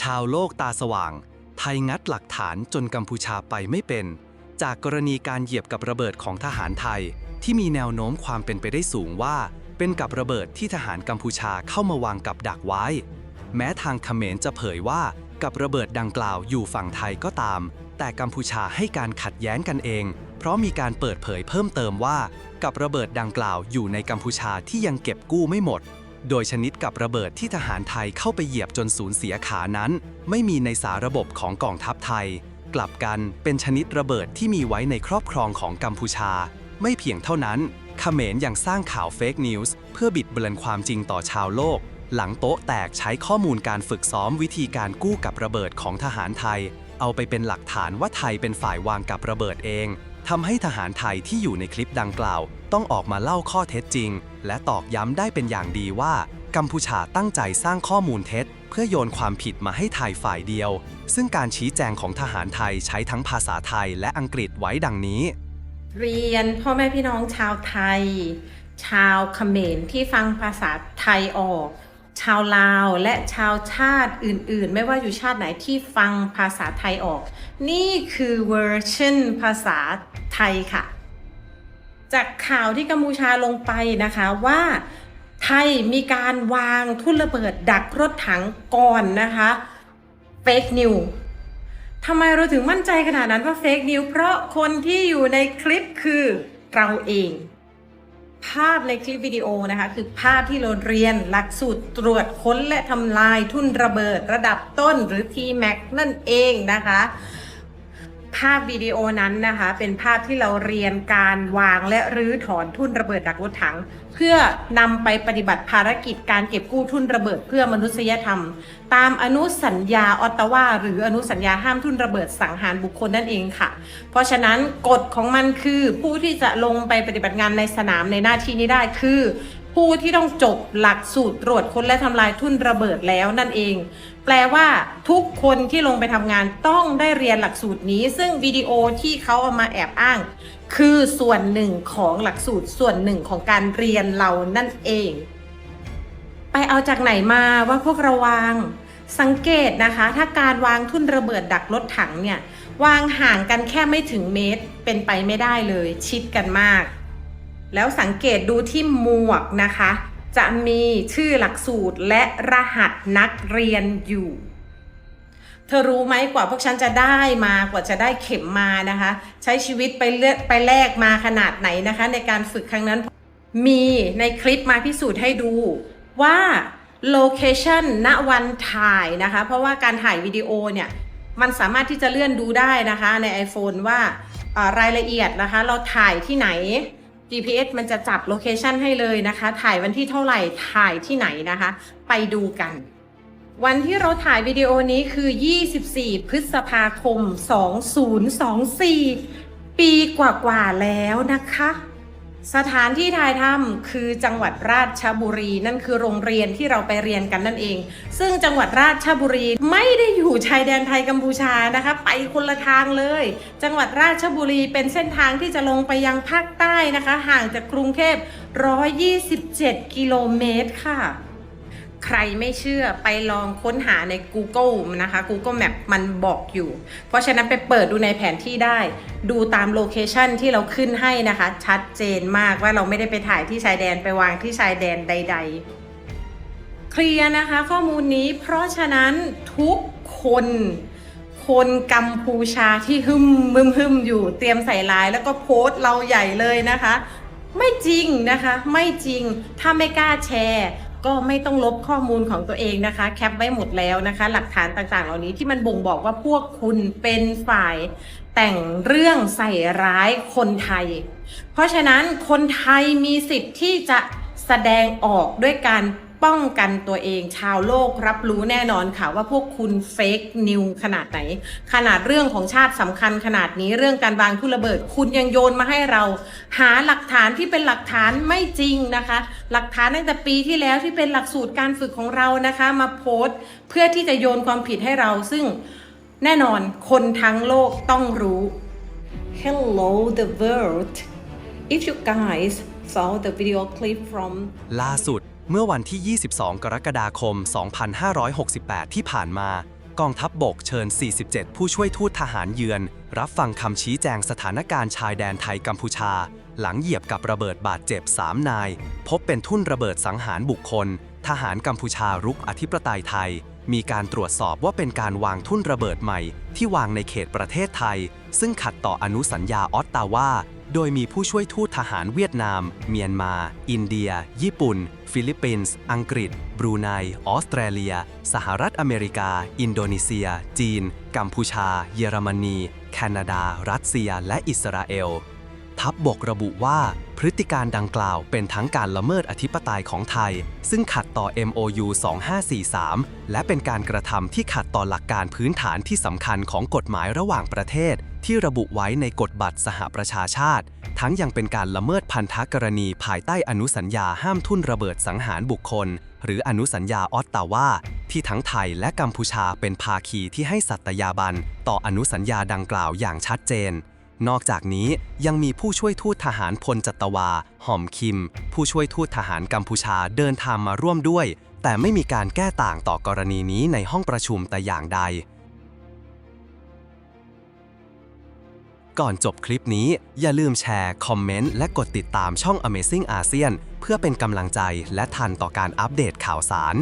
ชาวโลกตาสว่าง ไทยงัดหลักฐานจนกัมพูชาไปไม่เป็น จากกรณีการเหยียบกับระเบิดของทหารไทย ที่มีแนวโน้มความเป็นไปได้สูงว่า เป็นกับระเบิดที่ทหารกัมพูชาเข้ามาวางกับดักไว้ แม้ทางเขมรจะเผยว่ากับระเบิดดังกล่าวอยู่ฝั่งไทยก็ตาม แต่กัมพูชาให้การขัดแย้งกันเอง เพราะมีการเปิดเผยเพิ่มเติมว่า กับระเบิดดังกล่าวอยู่ในกัมพูชาที่ยังเก็บกู้ไม่หมด โดยชนิดกับระเบิดที่ทหารไทยเข้าไปเหยียบจนสูญเสียขานั้น ไม่มีในสาระบบของกองทัพไทย กลับกันเป็นชนิดระเบิดที่มีไว้ในครอบครองของกัมพูชา ไม่เพียงเท่านั้นเขมรยังสร้างข่าวเฟกนิวส์เพื่อบิดเบือนความจริงต่อชาวโลก หลังโต๊ะแตกใช้ข้อมูลการฝึกซ้อมวิธีการกู้กับระเบิดของทหารไทย เอาไปเป็นหลักฐานว่าไทยเป็นฝ่ายวางกับระเบิดเองทำให้ทหารไทยที่อยู่ในคลิปดังกล่าว ต้องออกมาเล่าข้อเท็จจริง และตอกย้ำได้เป็นอย่างดีว่า กัมพูชาตั้งใจสร้างข้อมูลเท็จ เพื่อโยนความผิดมาให้ไทยฝ่ายเดียว ซึ่งการชี้แจงของทหารไทยใช้ทั้งภาษาไทยและอังกฤษไว้ดังนี้ เรียนพ่อแม่พี่น้องชาวไทย ชาวเขมรที่ฟังภาษาไทยออก ชาวลาวและชาวชาติอื่น ๆ ไม่ว่าอยู่ชาติไหนที่ฟังภาษาไทยออก นี่คือเวอร์ชันภาษาไทยค่ะ จากข่าวที่กัมพูชาลงไปนะคะว่าไทยมีการวางทุ่นระเบิดดักรถถังก่อนนะคะเฟกนิวทำไมเราถึงมั่นใจขนาดนั้นว่าเฟกนิวเพราะคนที่อยู่ในคลิปคือเราเอง ภาพในคลิปวิดีโอนะคะ คือภาพที่เราเรียนหลักสูตรตรวจค้นและทำลายทุ่นระเบิดระดับต้นหรือ TMAC นั่นเองนะคะ ภาพวิดีโอนั้นนะคะ เป็นภาพที่เราเรียนการวางและรื้อถอนทุ่นระเบิดดักรถถัง เพื่อนำไปปฏิบัติภารกิจการเก็บกู้ทุ่นระเบิดเพื่อมนุษยธรรม ตามอนุสัญญาออตตาวาหรืออนุสัญญาห้ามทุ่นระเบิดสังหารบุคคลนั่นเองค่ะ เพราะฉะนั้นกฎของมันคือผู้ที่จะลงไปปฏิบัติงานในสนามในหน้าที่นี้ได้คือ ผู้ที่ต้องจบหลักสูตรตรวจค้นและทำลายทุ่นระเบิดแล้วนั่นเอง แปลว่าทุกคนที่ลงไปทำงานต้องได้เรียนหลักสูตรนี้ ซึ่งวิดีโอที่เขาเอามาแอบอ้าง คือส่วนหนึ่งของหลักสูตรส่วนหนึ่งของการเรียนเรานั่นเอง ไปเอาจากไหนมาว่าพวกเราวาง สังเกตนะคะ ถ้าการวางทุ่นระเบิดดักรถถังเนี่ย วางห่างกันแค่ไม่ถึงเมตร เป็นไปไม่ได้เลย ชิดกันมาก แล้วสังเกตดูที่หมวกนะคะ จะมีชื่อหลักสูตรและรหัสนักเรียนอยู่ เธอรู้ไหมกว่าพวกฉันจะได้มากว่าจะได้เข็มมานะคะ ใช้ชีวิตไปเลือกไปแลกมาขนาดไหนนะคะ ในการฝึกครั้งนั้น มีในคลิปมาพิสูจน์ให้ดูว่าโลเคชันณวันถ่ายนะคะ เพราะว่าการถ่ายวิดีโอเนี่ยมันสามารถที่จะเลื่อนดูได้นะคะใน iPhone ว่ารายละเอียดนะคะ เราถ่ายที่ไหน GPS มันจะจับโลเคชันให้เลยนะคะ ถ่ายวันที่เท่าไหร่ ถ่ายที่ไหนนะคะ ไปดูกัน วันที่เราถ่ายวิดีโอนี้คือ 24 พฤษภาคม 2024 ปีกว่าๆแล้วนะคะ สถานที่ถ่ายทำคือจังหวัดราชบุรี นั่นคือโรงเรียนที่เราไปเรียนกันนั่นเอง ซึ่งจังหวัดราชบุรีไม่ได้อยู่ชายแดนไทยกัมพูชานะคะ ไปคนละทางเลย จังหวัดราชบุรีเป็นเส้นทางที่จะลงไปยังภาคใต้นะคะ ห่างจากกรุงเทพ127 กิโลเมตรค่ะ ใครไม่เชื่อไปลองค้นหาใน Google นะคะ Google Map มันบอกอยู่ เพราะฉะนั้นไปเปิดดูในแผนที่ได้ ดูตามโลเคชันที่เราขึ้นให้นะคะ ชัดเจนมากว่าเราไม่ได้ไปถ่ายที่ชายแดนไปวางที่ชายแดนใด ๆ เคลียร์นะคะข้อมูลนี้เพราะฉะนั้นทุกคนคนกัมพูชาที่หึมมึมหึมอยู่เตรียมใส่ลายแล้วก็โพสต์เราใหญ่เลยนะคะ ไม่จริงนะคะ ไม่จริงถ้าไม่กล้าแชร์ ก็ไม่ต้องลบข้อมูลของตัวเองนะคะ แคปไว้หมดแล้วนะคะ หลักฐานต่างๆ เหล่านี้ที่มันบ่งบอกว่าพวกคุณเป็นฝ่ายแต่งเรื่องใส่ร้ายคนไทย เพราะฉะนั้นคนไทยมีสิทธิ์ที่จะแสดงออกด้วยการ ป้องกันตัวเองชาวโลกรับรู้แน่นอนค่ะว่าพวกคุณเฟกนิวขนาดไหน ขนาดเรื่องของชาติสำคัญขนาดนี้เรื่องการวางทุนระเบิด คุณยังโยนมาให้เรา หาหลักฐานที่เป็นหลักฐานไม่จริงนะคะ หลักฐานตั้งแต่ปีที่แล้วที่เป็นหลักสูตรการฝึกของเรานะคะ มาโพสต์เพื่อที่จะโยนความผิดให้เรา ซึ่งแน่นอนคนทั้งโลกต้องรู้ Hello the world if you guys saw the video clip from ล่าสุด เมื่อวันที่ 22 กรกฎาคม 2568 ที่ผ่านมา กองทัพบบกเชิญ 47 ผู้ช่วยทูตทหารเยือน รับฟังคำชี้แจงสถานการณ์ชายแดนไทยกัมพูชา หลังเหยียบกับระเบิดบาดเจ็บ 3 นาย พบเป็นทุ่นระเบิดสังหารบุคคล ทหารกัมพูชารุกอธิปไตยไทย มีการตรวจสอบว่าเป็นการวางทุ่นระเบิดใหม่ ที่วางในเขตประเทศไทย ซึ่งขัดต่ออนุสัญญาออตตาวา โดยมีผู้ช่วยทูตทหารเวียดนาม เมียนมา อินเดีย ญี่ปุ่น ฟิลิปปินส์ อังกฤษ บรูไน ออสเตรเลีย สหรัฐอเมริกา อินโดนีเซีย จีน กัมพูชา เยอรมนี แคนาดา รัสเซีย และอิสราเอล ทัพบบกระบุว่า พฤติการดังกล่าวเป็นทั้งการละเมิดอธิปไตยของไทย ซึ่งขัดต่อ MOU 2543 และเป็นการกระทำที่ขัดต่อหลักการพื้นฐานที่สำคัญของกฎหมายระหว่างประเทศ ที่ระบุไว้ในกฎบัตรสหประชาชาติ ทั้งยังเป็นการละเมิดพันธกรณีภายใต้อนุสัญญาห้ามทุ่นระเบิดสังหารบุคคล หรืออนุสัญญาออตตาวาที่ทั้งไทยและกัมพูชาเป็นภาคีที่ให้สัตยาบันต่ออนุสัญญาดังกล่าวอย่างชัดเจน นอกจากนี้ยังมีผู้ช่วยทูตทหารพลจัตวา หอมคิม ผู้ช่วยทูตทหารกัมพูชาเดินทางมาร่วมด้วย แต่ไม่มีการแก้ต่างต่อกรณีนี้ในห้องประชุมแต่อย่างใด ก่อนจบคลิปนี้ อย่าลืมแชร์ คอมเมนต์ และกดติดตามช่อง Amazing ASEAN เพื่อเป็นกำลังใจและทันต่อการอัปเดตข่าวสาร